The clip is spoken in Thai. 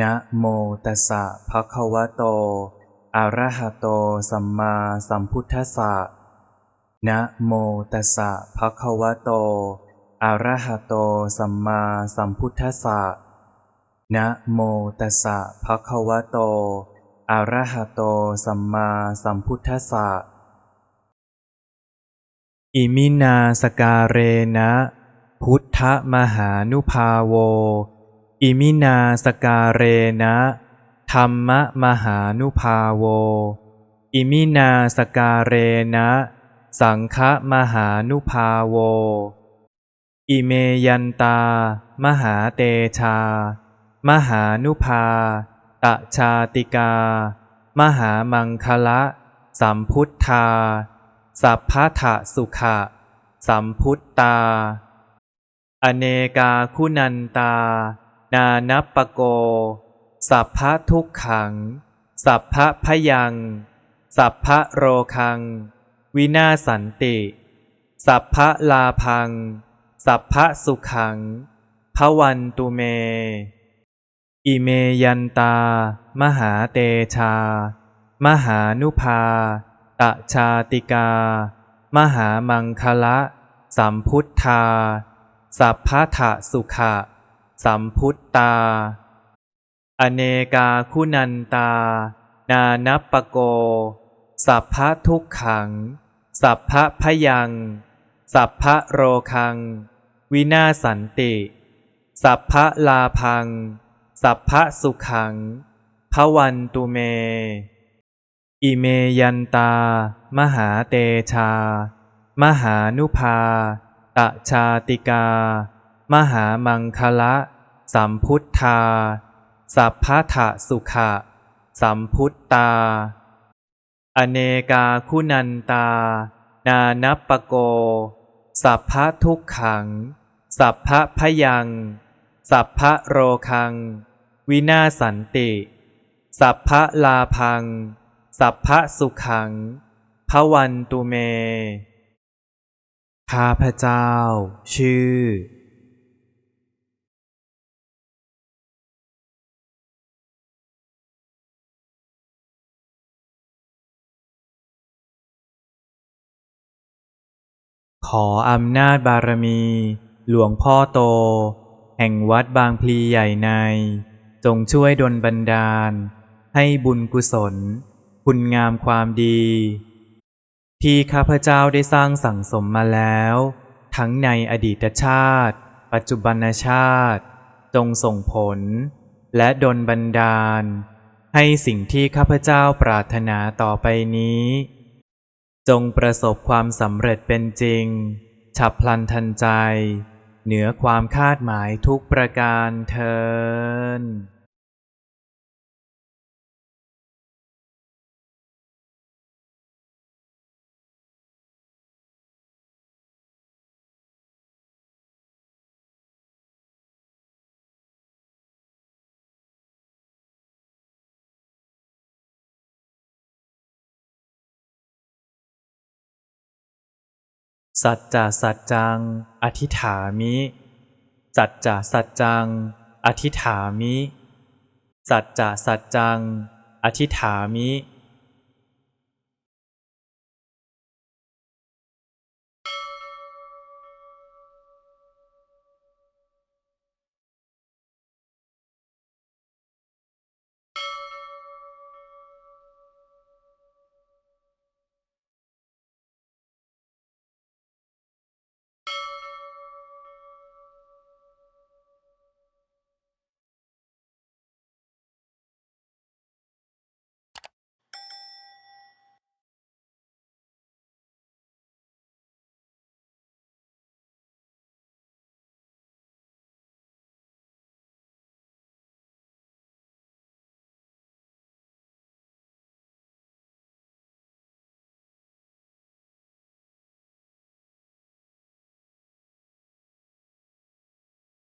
นะโมตัสสะภะคะวะโต อะระหะโต สัมมาสัมพุทธัสสะ นะโมตัสสะภะคะวะโต อะระหะโต สัมมาสัมพุทธัสสะ นะโมตัสสะภะคะวะโต อะระหะโต สัมมาสัมพุทธัสสะ อิมินาสการเรนะ พุทธมหานุภาโว อิมินาสการเรนะธรรมมหานุภาโว อิมินาสการเรนะ สังฆมหานุภาโว อิเมยันตา มหาเตชา มหานุภาตชาติกา มหามังคละ สัมพุทธา สัพพะทะสุขะ สัมพุตตา อเนกาคุณันตา นานัปปโก สัพพะทุกขัง สัพพะพยัง สัพพะโรคัง วินาสันติ สัพพะลาพัง สัพพะสุขังพระวันตุเม อิเมยันตา มหาเตชา มหานุภาตชาติกา มหามังคละ สัมพุทธา สัพพะทะสุขะ สัมพุตตา อเนกาคุณันตา นานัปปโก สัพพะทุกขัง สัพพะพยัง สัพพะโรคัง วินาสันติ สัพพะลาพัง สัพพะสุขังพระวันตุเม อิเมยันตา มหาเตชา มหานุภาตชาติกา มหามังคละ สัมพุทธา สัพพะทะสุขะ สัมพุตตา อเนกาคุณันตา นานัปปโก สัพพะทุกขัง สัพพะพยัง สัพพะโรคัง วินาสันติ สัพพะลาพัง สัพพะสุขังพระวันตุเม ข้าพเจ้า ชื่อ ขออำนาจบารมี หลวงพ่อโต แห่งวัดบางพลีใหญ่ใน จงช่วยดลบันดาล ให้บุญกุศล คุณงามความดี ที่ข้าพเจ้าได้สร้างสั่งสมมาแล้ว ทั้งในอดีตชาติ ปัจจุบันชาติ จงส่งผล และดลบันดาล ให้สิ่งที่ข้าพเจ้าปรารถนาต่อไปนี้ จงประสบความสำเร็จเป็นจริง ฉับพลันทันใจ เหนือความคาดหมายทุกประการเทิน สัจจะสัจจัง อธิฐามิ สัจจะสัจจัง อธิฐามิ สัจจะสัจจัง อธิฐามิ